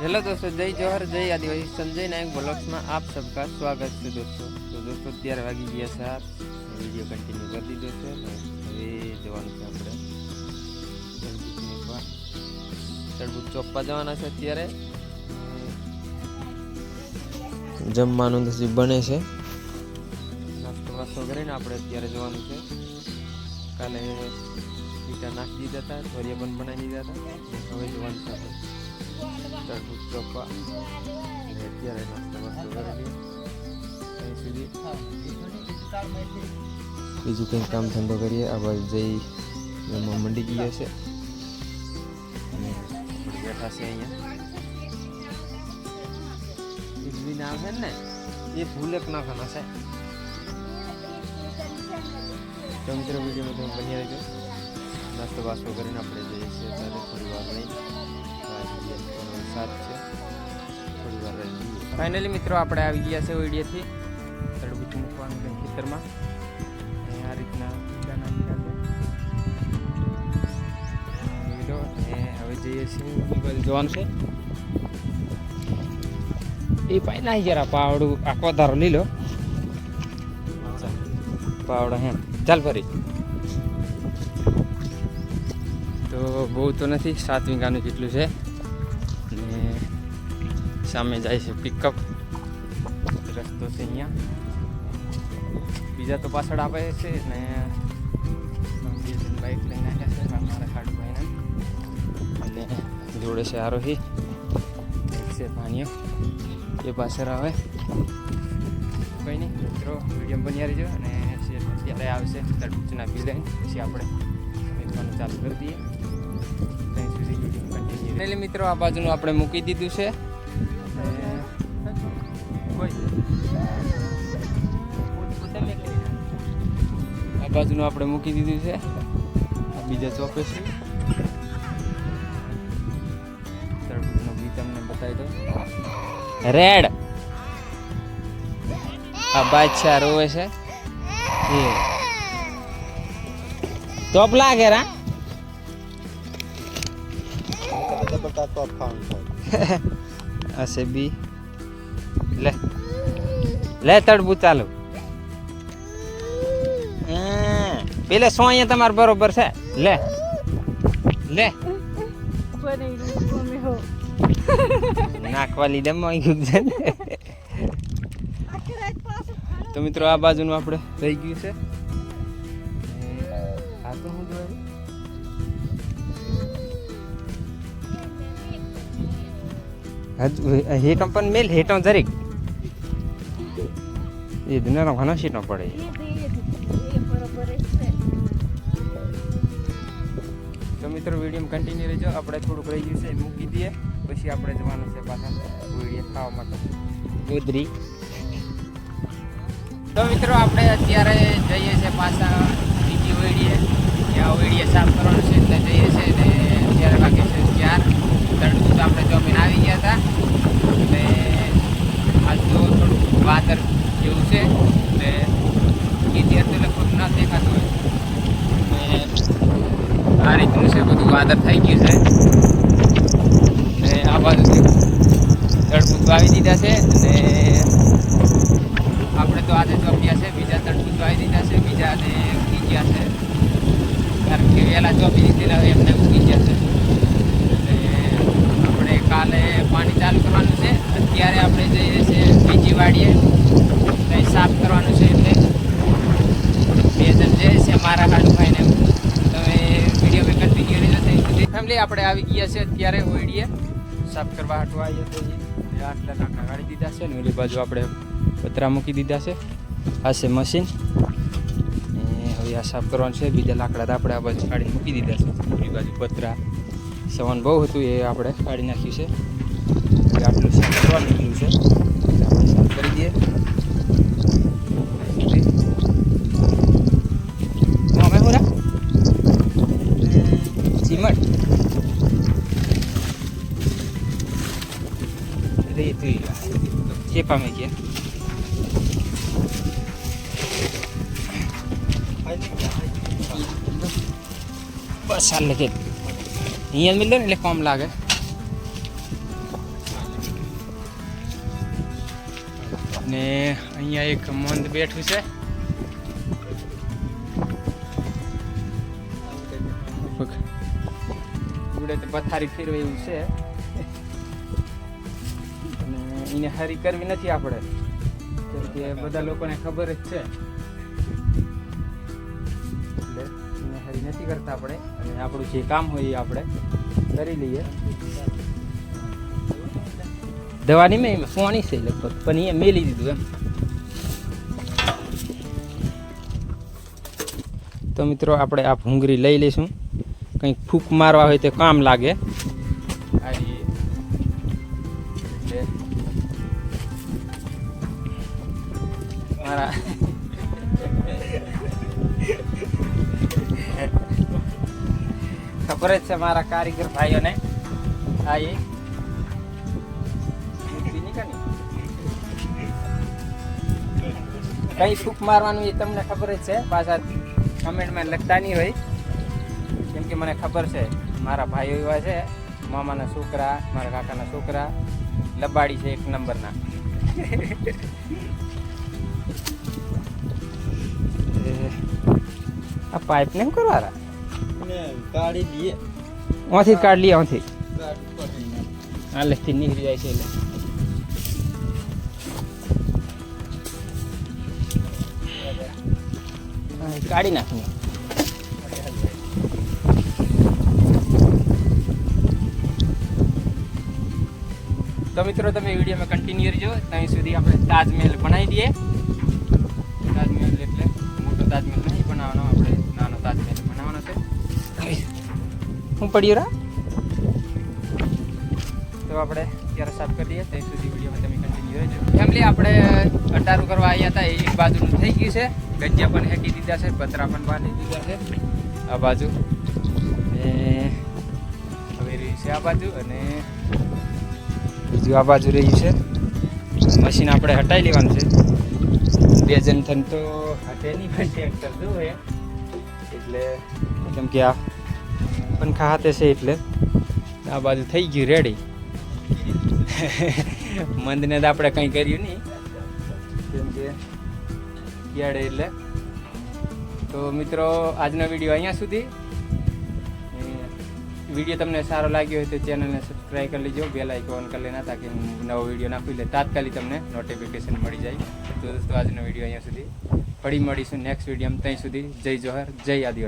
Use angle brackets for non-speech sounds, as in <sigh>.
Hello દોસ્તો, જય જોહર, જય આદિવાસી સંજય નાયક બ્લોગ્સમાં આપ સબકા સ્વાગત છે દોસ્તો. તો દોસ્તો, અત્યારે વાગી ગયા સાત વીડિયો કન્ટિન્યુ કરી દીધો છે. હવે જવાનું છે આપણે. તળબુક ચોપ્પા જવાના છે અત્યારે. જમવાનું પછી બને છે. નાસ્તો વાસ્તો કરીને આપણે અત્યારે જવાનું છે. કાલે ઈટા નાખી દીધા હતા સોરિયા પણ બનાવી દીધા હતા. હવે જવાનું છે આપણે. તરબૂચ ચોપ્પા અને અત્યારે નાસ્તો વાસ્તો કરી ત્યાં સુધી બીજું કંઈક કામ ધંધો કરીએ આ બાજુ જઈ જમવા મંડી ગયા છે અને બેઠા છે અહીંયા ઇડલી ના આવે ને એ ભૂલે ના ખાના છે તો મિત્રો વિડીયોમાં તમે બની રહેજો નાસ્તો વાસ્તો કરીને આપણે જઈએ છીએ ત્યારે થોડી વાર રહીને ફાઇનલી મિત્રો, આપણે આવી ગયા છે ઓઈડિયાથી તડબૂચ મૂકવાનું છે ખેતરમાં. આ રીતના હવે જઈએ છીએ જોવાનું છે. એ પાઈ નાખી જરા પાવડું આખો ધારો લીલો પાવડા હે ચાલ ફરી. તો બહુ તો નથી, સાત વીઘાનું જેટલું છે. ને સામે જાય છે પિકઅપ રસ્તો છે અહીંયા બીજા તો પાછળ આવે છે ને બાઇક લઈને આવ્યા છે મારા ખાડુભાઈને અને જોડે છે આરોહી છે પાણીઓ એ પાછળ આવે કંઈ નહીં મિત્રો વીડિયો બની રહીજો અને અત્યારે ત્યારે આવશે તરબૂચના બી લઈને પછી આપણે વેચવાનું ચાલુ કરી દઈએ ત્યાં સુધી વીડિયો કન્ટિન્યુ એટલે મિત્રો આ બાજુનું આપણે મૂકી દીધું છે આ બાજુનું આપણે મૂકી દીધું છે. આ બીજા ચોપે છે. બી તમને બતાવી દો રેડ. આ બાદશાહ રોવે છે. ટોપ લાગે રા. <laughs> હશે બી. લે. લે તડબુ ચાલુ. પેલે સો અહીંયા તમારે બરોબર છે? લે. લે. નાખવા લીધે મોઈ ગયું છે. તો મિત્રો આ બાજુનું આપણે રહી ગયું છે. હજુ હેઠો પણ મેલ હેઠો જરીક. એ દુનિયાનો ઘણો સીટો પડે. તો મિત્રો વીડિયો કન્ટિન્યુ રહેજો. આપણે થોડુંક રહી ગયું છે એ મૂકી દઈએ. પછી આપણે જવાનું છે પાછા વીડિયો ખાવા માટે. ગોદરી. તો મિત્રો આપણે અત્યારે જઈએ છીએ પાછા બીજી ઓઈડીએ ત્યાં ઓઈડીએ સાફ કરવાનું છે એટલે જઈએ છીએ ને અત્યારે વાગે છે ચાર તડકું તો આપણે જમીન આવી ગયા હતા એટલે આજ તો થોડુંક વાદળ જેવું છે એટલે એ તો લગભગ ન દેખાતું હોય ને આ રીતનું છે બધું વાદળ છે આ બાજુ તડકું તો આવી દીધા છે અને આપણે તો આજે ચોપ્યા છે, બીજા તડકું તો આવી દીધા છે, બીજા અને ઉગી ગયા છે. કારણ કે વહેલા ચોપી દીધેલા એમને ઉગી ગયા છે. આપણે કાલે પાણી ચાલુ કરવાનું છે. અત્યારે આપણે જઈએ છીએ બીજી વાડીએ. કંઈ સાફ કરવાનું છે એટલે. બે જણ જઈએ છે મારા હાડુભાઈને. તમે વીડિયો મેં કન્ટિન્યુ ફેમિલી આપણે આવી ગયા છે અત્યારે ઓઈડીએ સાફ કરવા હાટવા આવીએ તો આટલા નાખા કાઢી દીધા છે ને ઓલી બાજુ આપણે પતરા મૂકી દીધા છે. આ છે મશીન હવે આ સાફ કરવાનું છે. બીજા લાકડા આપણે આ બાજુ કાઢી મૂકી દીધા છે. ઓલી બાજુ પતરા. સવન બહુ હતું એ આપણે કાઢી નાખ્યું છે. આટલું સાફ કરવાનું છે. આપણે સાફ કરી દઈએ. રેતી ચેપામાં ગયા બસ હાલ લગે અહીંયા મિલે ને એટલે કોમ લાગે ને અહીંયા એક મંદ બેઠું છે. જોડે તો પથારી ફેરવે એવું છે. અને એને હરી કરવી નથી આપણે. કે બધા લોકોને ખબર જ છે. એને હરી નથી કરતા આપણે. અને આપણું જે કામ હોય એ આપણે કરી લઈએ. દવાની મેં સોની છે લગભગ, પણ એ મેલી દીધું એમ. તો મિત્રો, આપણે આ ભૂંગળી લઈ લઈશું. કંઈક ફૂંક મારવા હોય તો કામ લાગે. મારા ખબર જ છે મારા કારીગર ભાઈઓને. આ એ કઈ ફૂંક મારવાનું એ તમને ખબર જ છે. પાછા કમેન્ટમાં લખતા નહીં હોય. કેમ કે મને ખબર છે મારા ભાઈઓ એવા છે મામાના છોકરા મારા કાકાના છોકરા લબાડી છે એક નંબરના. આ પાઇપ ને કરવા રા કાઢી દઈએ. ઓથી કાઢ લઈએ ઓથી આ લેખથી નીકળી જાય છે એટલે. કાઢી નાખીએ. તો મિત્રો, તમે વિડીયોમાં કન્ટિન્યુ રહેજો. ત્યાં સુધી આપણે તાજમહેલ બનાવી દઈએ. તાજમહેલ એટલે મોટો તાજમહેલ નહીં, બનાવવાનો આપણે નાનો તાજમહેલ બનાવવાનો છે. હું પડ્યું રા તો આપણે ત્યારે સાફ કરી દઈએ. ત્યાં સુધી વિડીયોમાં તમે કન્ટિન્યુ રહેજો. ફેમિલી આપણે અટારું કરવા આવ્યા હતા એક બાજુનું થઈ ગયું છે. ગજ્જા પણ હેકી દીધા છે, પતરા પણ બાંધી દીધા છે. આ બાજુ. હવે રહ્યું છે આ બાજુ અને બીજું આ બાજુ રહ્યું છે. મશીન આપણે હટાવી લેવાનું છે. બે જણ થઈને તો હટે નહીં પણ ટ્રેક્ટર જોવે એટલે કેમ કે આ પંખા હાથે છે એટલે આ બાજુ થઈ ગયું રેડી <laughs> મંદને તો આપણે કંઈ કર્યું નહીં. કેમ કે એટલે. તો મિત્રો, આજનો વીડિયો અહીંયા સુધી. વીડિયો તમને સારો લાગ્યો હોય તો ચેનલને સબસ્ક્રાઈબ કરી લેજો. બેલ આઇકોન કરી લેના તાકી નવો વીડિયો નાખું એટલે તાત્કાલિક તમને નોટિફિકેશન મળી જાય. તો દોસ્તો, આજનો વીડિયો અહીંયા સુધી ફરી મળીશું. નેક્સ્ટ વીડિયો ત્યાં સુધી જય જોહર. જય આદિવાસી.